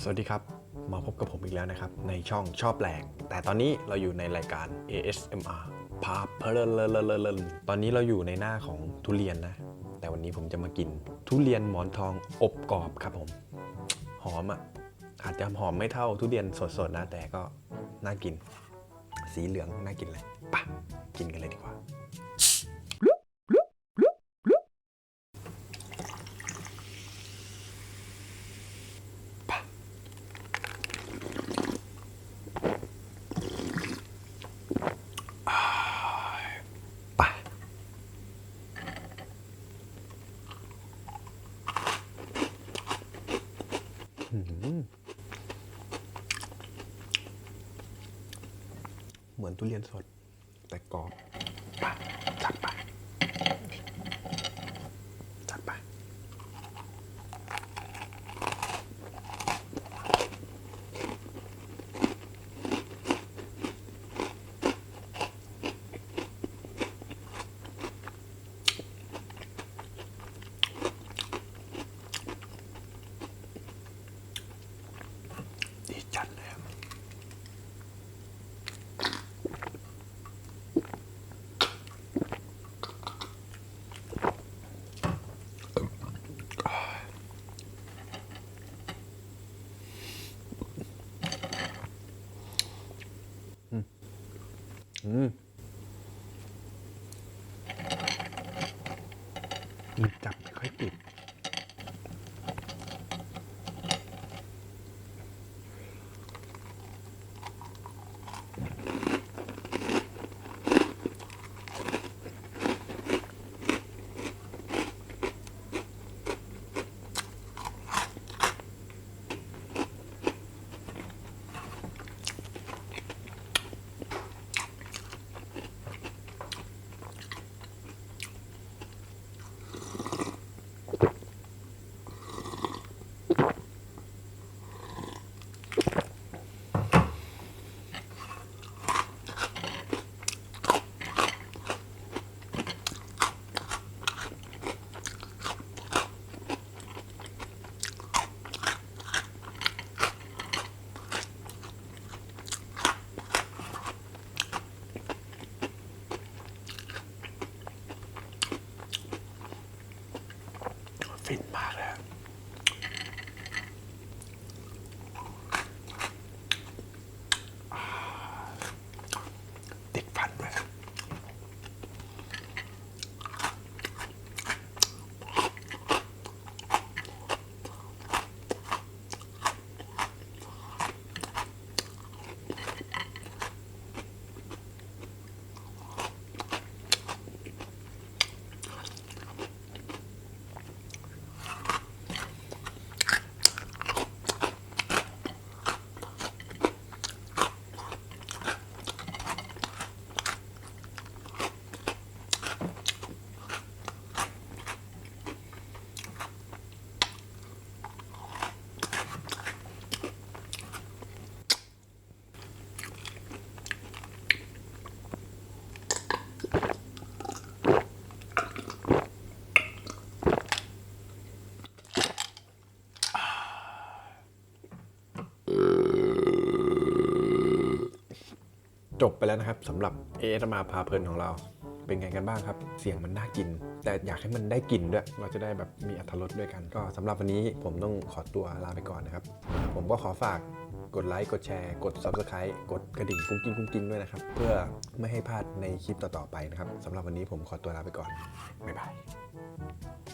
สวัสดีครับ มาพบกับผมอีกแล้วนะครับ ในช่องชอบแปลกแต่ตอนนี้เราอยู่ในรายการ ASMR พาเพลินเลนเลตอนนี้เราอยู่ในหน้าของทุเรียนนะ แต่วันนี้ผมจะมากิน ทุเรียนหมอนทองอบกรอบครับผม หอมอะ อาจจะหอมไม่เท่าทุเรียนสดๆนะ แต่ก็น่ากิน สีเหลืองน่ากินเลยปะกินกันเลยดีกว่า เหมือนทุเรียนสดแต่กรอบไปจัดไป จัดไป ดีจัดเลยครับอืมอื มันจับไม่ค่อยติด จบไปแล้วนะครับสำหรับเอสมาพาเพลินของเรา เป็นไงกันบ้างครับ เสียงมันน่ากิน แต่อยากให้มันได้กลิ่นด้วย เราจะได้แบบมีอรรถรสด้วยกัน ก็สำหรับวันนี้ผมต้องขอตัวลาไปก่อนนะครับ ผมก็ขอฝากกดไลค์ กดแชร์ กด Subscribe กดกระดิ่งกุ้งกิ้งกุ้งกิ้งด้วยนะครับ เพื่อไม่ให้พลาดในคลิปต่อๆไปนะครับสำหรับวันนี้ผมขอตัวลาไปก่อน บ๊ายบาย